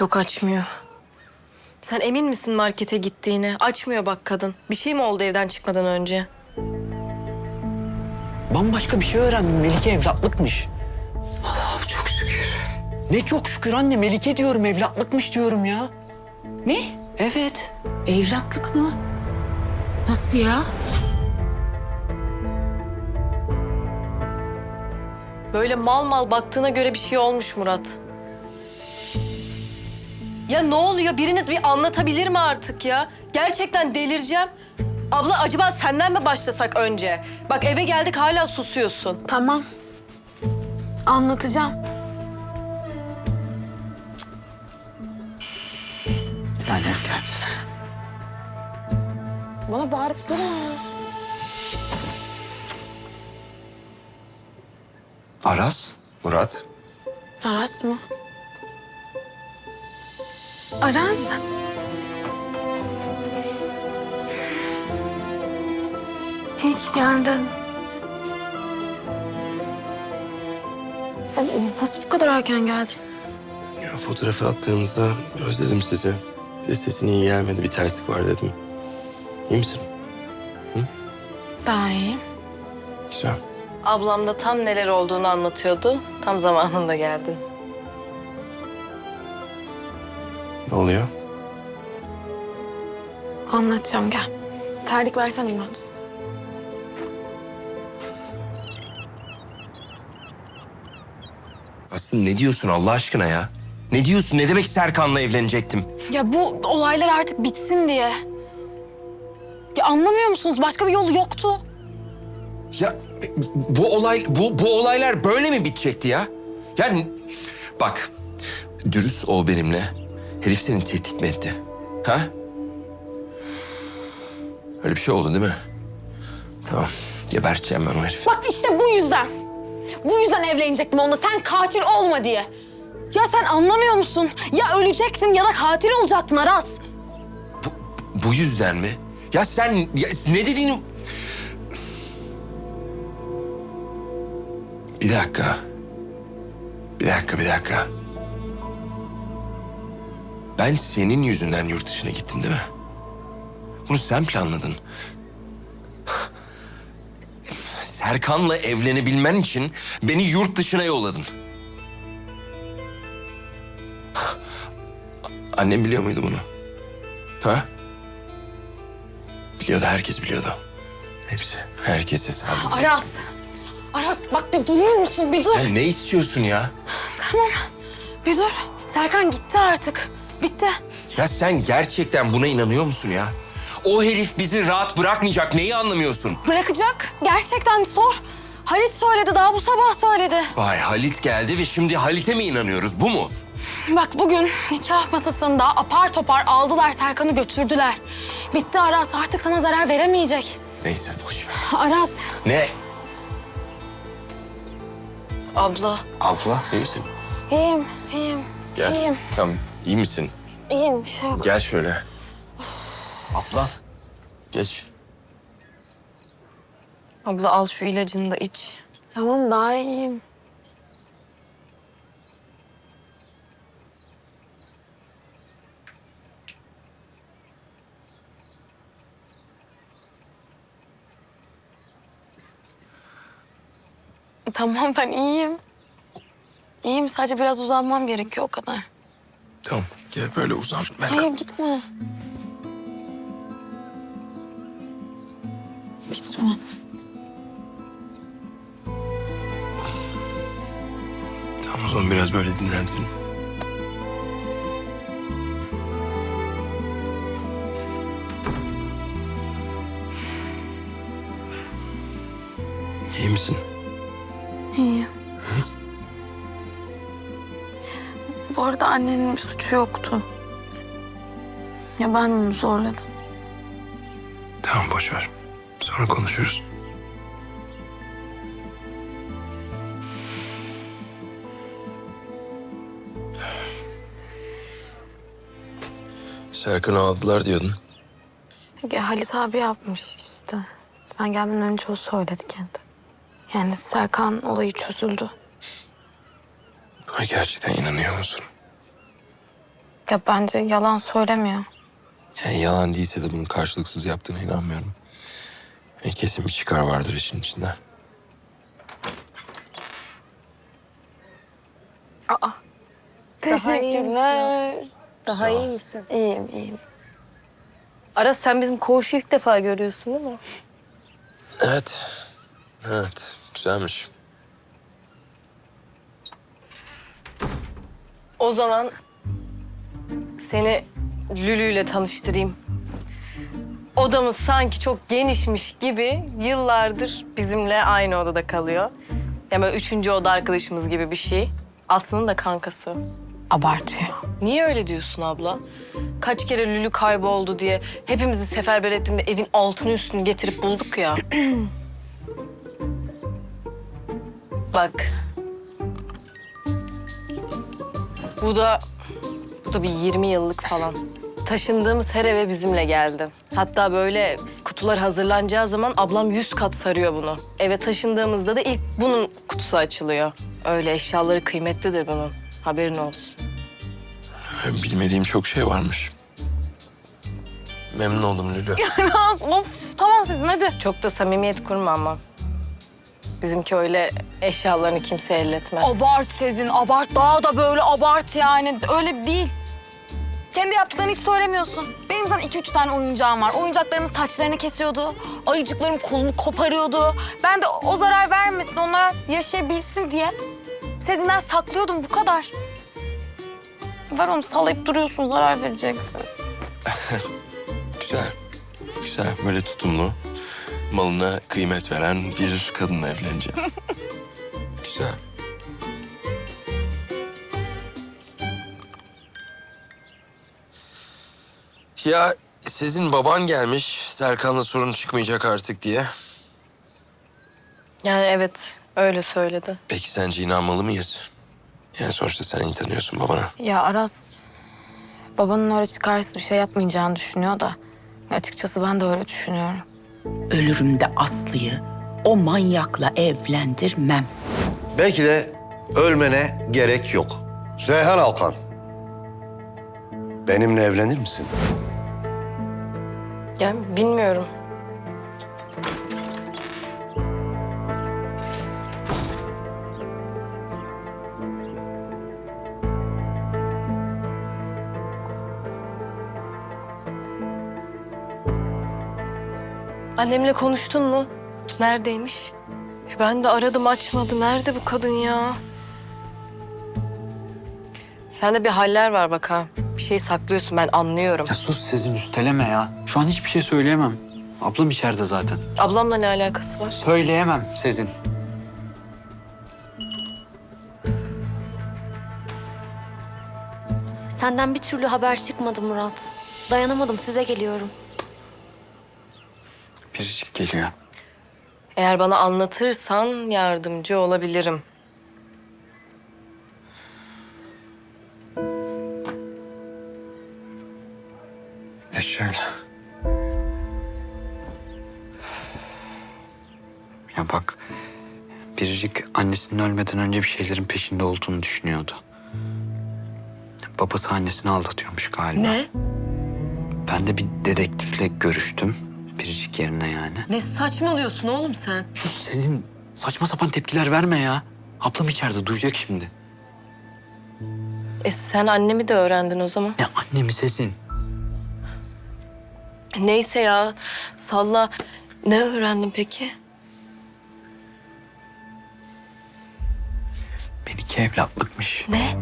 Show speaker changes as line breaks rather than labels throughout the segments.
Yok açmıyor. Sen emin misin markete gittiğine? Açmıyor bak kadın. Bir şey mi oldu evden çıkmadan önce?
Bambaşka bir şey öğrendim. Melike evlatlıkmış. Allah'ım çok şükür. Ne çok şükür anne. Melike diyorum evlatlıkmış diyorum ya.
Ne?
Evet.
Evlatlık mı? Nasıl ya?
Böyle mal mal baktığına göre bir şey olmuş Murat. Ya ne oluyor? Biriniz bir anlatabilir mi artık ya? Gerçekten delireceğim. Abla acaba senden mi başlasak önce? Bak eve geldik hala susuyorsun.
Tamam. Anlatacağım.
Yani evet.
Bana bağırıp durma.
Aras, Murat.
Aras mı? Aras. İyi ki geldin. Nasıl bu kadar erken geldin?
Ya fotoğrafı attığınızda özledim sizi. Bir sesin iyi gelmedi, bir terslik var dedim. İyi misin?
Daha iyi.
Güzel.
Ablam da tam neler olduğunu anlatıyordu. Tam zamanında geldin.
Ne oluyor?
Anlatacağım gel. Terlik versene Murat.
Aslı ne diyorsun Allah aşkına ya? Ne diyorsun? Ne demek Serkan'la evlenecektim?
Ya bu olaylar artık bitsin diye. Ya anlamıyor musunuz? Başka bir yolu yoktu.
Ya bu olay bu bu olaylar böyle mi bitecekti ya? Yani bak dürüst ol benimle. Herif seni tehdit mi etti? Ha? Öyle bir şey oldu değil mi? Tamam. Geberteceğim ben o herifi.
Bak işte bu yüzden. Bu yüzden evlenecektim onunla. Sen katil olma diye. Ya sen anlamıyor musun? Ya ölecektin ya da katil olacaktın Aras.
Bu, bu yüzden mi? Ya sen ya ne dediğini... Bir dakika. Bir dakika, bir dakika. Ben senin yüzünden yurt dışına gittim değil mi? Bunu sen planladın. Serkan'la evlenebilmen için beni yurt dışına yolladın. Annem biliyor muydu bunu? Ha? Biliyordu, herkes biliyordu. Hepsi, herkes hesabı.
Aras. Aras bak bir durur musun? Bir dur.
Sen ne istiyorsun ya?
Tamam. Bir dur. Serkan gitti artık. Bitti.
Ya sen gerçekten buna inanıyor musun ya? O herif bizi rahat bırakmayacak. Neyi anlamıyorsun?
Bırakacak. Gerçekten sor. Halit söyledi daha bu sabah söyledi.
Vay Halit geldi ve şimdi Halit'e mi inanıyoruz? Bu mu?
Bak bugün nikah masasında apar topar aldılar Serkan'ı götürdüler. Bitti Aras artık sana zarar veremeyecek.
Neyse boş ver.
Aras.
Ne?
Abla
Abla iyi misin?
İyiyim, iyiyim,
Gel.
iyiyim,
Tamam iyi misin?
iyiyim. Bir şey yok.
Gel şöyle. Abla. Geç.
abla al şu ilacını da iç.
Tamam daha iyiyim. Tamam ben iyiyim. İyiyim sadece biraz uzanmam gerekiyor o kadar.
Tamam gel böyle uzan. Ben...
Hayır gitme. Gitme.
Tamam o zaman biraz böyle dinlensin. İyi misin?
Arada annenin bir suçu yoktu. Ya ben onu zorladım.
Tamam boş ver. Sonra konuşuruz. Serkan'ı aldılar diyordun.
Ya Halit abi yapmış işte. Sen gelmeden önce o söyledi kendi. Yani Serkan olayı çözüldü.
Buna gerçekten inanıyor musun?
Ya bence yalan söylemiyor.
Yani yalan değilse de bunun karşılıksız yaptığına inanmıyorum. Yani kesin bir çıkar vardır işin içinde.
Teşekkürler.
Daha iyi misin?
İyiyim, iyiyim.
Aras sen bizim koğuşu ilk defa görüyorsun değil mi?
Evet. Evet. Güzelmiş.
O zaman seni Lülü ile tanıştırayım. Odamız sanki çok genişmiş gibi yıllardır bizimle aynı odada kalıyor. Yani böyle üçüncü oda arkadaşımız gibi bir şey. Aslında da kankası.
Abartıyor.
Niye öyle diyorsun abla? Kaç kere Lülü kayboldu diye hepimizi seferber ettiğinde evin altını üstünü getirip bulduk ya. Bak. Bu da da bir 20 yıllık falan. Taşındığımız her eve bizimle geldi. Hatta böyle kutular hazırlanacağı zaman ablam yüz kat sarıyor bunu. Eve taşındığımızda da ilk bunun kutusu açılıyor. Öyle eşyaları kıymetlidir bunun. Haberin olsun.
Bilmediğim çok şey varmış. Memnun oldum Lülü.
Naz, of tamam sizin hadi.
Çok da samimiyet kurma ama. Bizimki öyle eşyalarını kimse elletmez.
Abart Sezin, abart. Daha da böyle abart yani. Öyle değil. Kendi yaptıklarını hiç söylemiyorsun. Benim zaten iki üç tane oyuncağım var. Oyuncaklarımın saçlarını kesiyordu. Ayıcıklarım kolunu koparıyordu. Ben de o zarar vermesin, onlar yaşayabilsin diye Sezin'den saklıyordum bu kadar. Ver onu sallayıp duruyorsun, zarar vereceksin.
Güzel. Güzel. Böyle tutumlu, malına kıymet veren bir kadınla evleneceğim. Güzel. Ya sizin baban gelmiş. Serkan'la sorun çıkmayacak artık diye.
Yani evet öyle söyledi.
Peki sence inanmalı mıyız? Yani sonuçta sen iyi tanıyorsun babana.
Ya Aras, babanın öyle çıkarsız bir şey yapmayacağını düşünüyor da... Açıkçası ben de öyle düşünüyorum.
Ölürüm de Aslı'yı o manyakla evlendirmem.
Belki de ölmene gerek yok. Reyhan Alkan. Benimle evlenir misin?
Yani bilmiyorum. Annemle konuştun mu? Neredeymiş? E ben de aradım açmadı. Nerede bu kadın ya? Sende bir haller var bak ha. Şey saklıyorsun ben anlıyorum.
Ya sus Sezin üsteleme ya. Şu an hiçbir şey söyleyemem. Ablam içeride zaten.
Ablamla ne alakası var?
Söyleyemem Sezin.
Senden bir türlü haber çıkmadı Murat. Dayanamadım size geliyorum.
Biricik geliyor.
Eğer bana anlatırsan yardımcı olabilirim.
Şöyle. Ya bak, Biricik annesinin ölmeden önce bir şeylerin peşinde olduğunu düşünüyordu. Babası annesini aldatıyormuş galiba.
Ne?
Ben de bir dedektifle görüştüm. Biricik yerine yani.
Ne saçmalıyorsun oğlum sen?
Sus Sezin, saçma sapan tepkiler verme ya. Ablam içeride duyacak şimdi.
E sen annemi de öğrendin o zaman.
Ne annemi Sezin?
Neyse ya salla. Ne öğrendin peki?
Benimki evlatlıkmış.
Ne?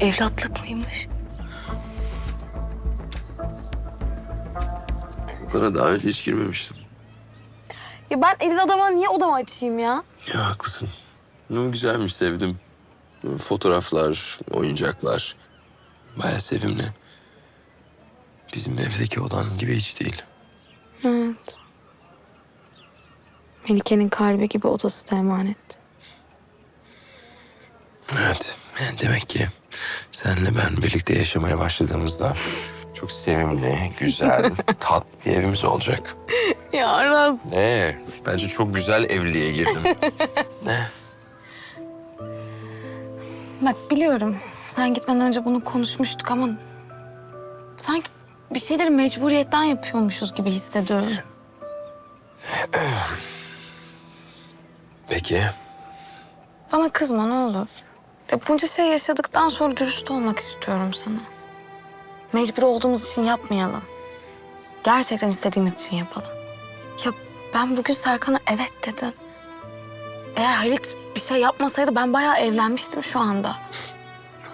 Evlatlık mıymış?
Bana daha önce hiç girmemiştim.
Ya ben elin adama niye odamı açayım ya?
Ya haklısın. Ama güzelmiş sevdim. Fotoğraflar, oyuncaklar. Bayağı sevimli. Bizim evdeki odan gibi hiç değil.
Evet. Melike'nin kalbi gibi odası da emanet.
Evet. Yani demek ki senle ben birlikte yaşamaya başladığımızda çok sevimli, güzel, tatlı bir evimiz olacak.
Ya Aras.
Ne? Bence çok güzel evliliğe girdim. ne?
Bak biliyorum Sen gitmeden önce bunu konuşmuştuk ama... Sanki bir şeyleri mecburiyetten yapıyormuşuz gibi hissediyorum.
Peki.
Bana kızma ne olur. Ya bunca şey yaşadıktan sonra dürüst olmak istiyorum sana. Mecbur olduğumuz için yapmayalım. Gerçekten istediğimiz için yapalım. Ya ben bugün Serkan'a evet dedim. Eğer Halit bir şey yapmasaydı ben bayağı evlenmiştim şu anda.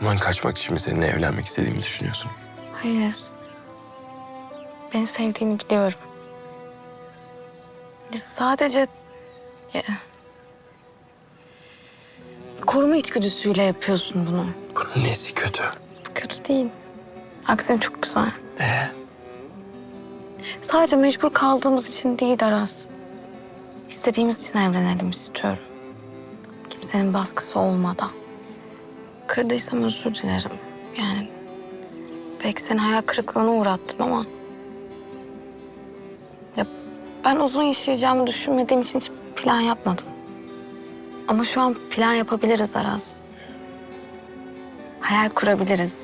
Aman kaçmak için mi seninle evlenmek istediğimi düşünüyorsun?
Hayır. Beni sevdiğini biliyorum. Sadece... Ya... Koruma içgüdüsüyle yapıyorsun bunu.
Bunun nesi kötü?
Kötü değil. Aksine çok güzel.
Ee?
Sadece mecbur kaldığımız için değil Aras. İstediğimiz için evlenelim istiyorum. Kimsenin baskısı olmadan. Kırdıysam özür dilerim. Yani belki seni hayal kırıklığına uğrattım ama... Ben uzun yaşayacağımı düşünmediğim için hiç plan yapmadım. Ama şu an plan yapabiliriz Aras. Hayal kurabiliriz.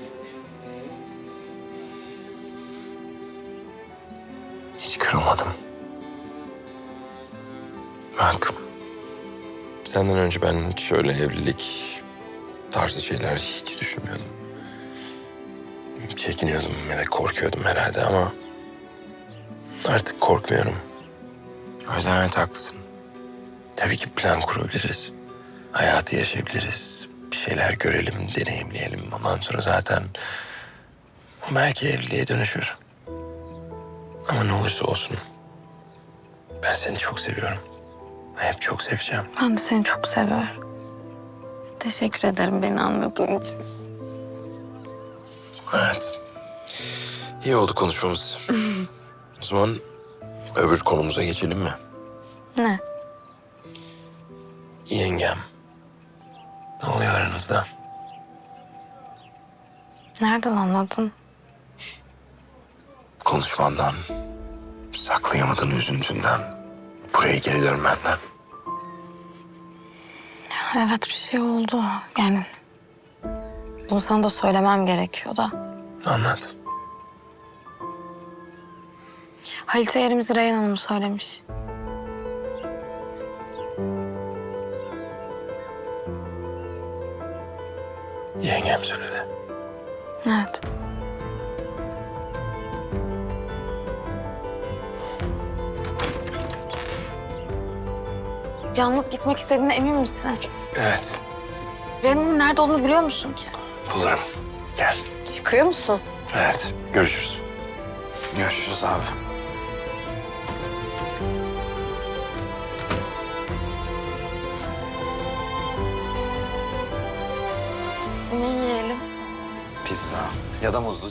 Hiç kırılmadım. Bak. Senden önce ben hiç öyle evlilik tarzı şeyler hiç düşünmüyordum. Çekiniyordum ya da korkuyordum herhalde ama artık korkmuyorum. O yüzden evet haklısın. Tabii ki plan kurabiliriz. Hayatı yaşayabiliriz. Bir şeyler görelim, deneyimleyelim. Ondan sonra zaten o belki evliliğe dönüşür. Ama ne olursa olsun. Ben seni çok seviyorum. Hep çok seveceğim.
Ben de seni çok seviyorum. Teşekkür ederim beni anladığın için.
Evet. İyi oldu konuşmamız. o zaman öbür konumuza geçelim mi?
Ne?
Yengem. Ne oluyor aranızda?
Nereden anladın?
Konuşmandan, saklayamadığın üzüntünden, buraya geri dönmenden.
Evet bir şey oldu. Yani bunu sana da söylemem gerekiyor da.
Anlat.
Halit'e yerimizi Reyhan Hanım söylemiş.
Yengem söyledi.
Evet. Yalnız gitmek istediğine emin misin?
Evet.
Reyhan Hanım'ın nerede olduğunu biliyor musun ki?
Bulurum. Gel.
Çıkıyor musun?
Evet. Görüşürüz. Görüşürüz abi.
Ya da muzlu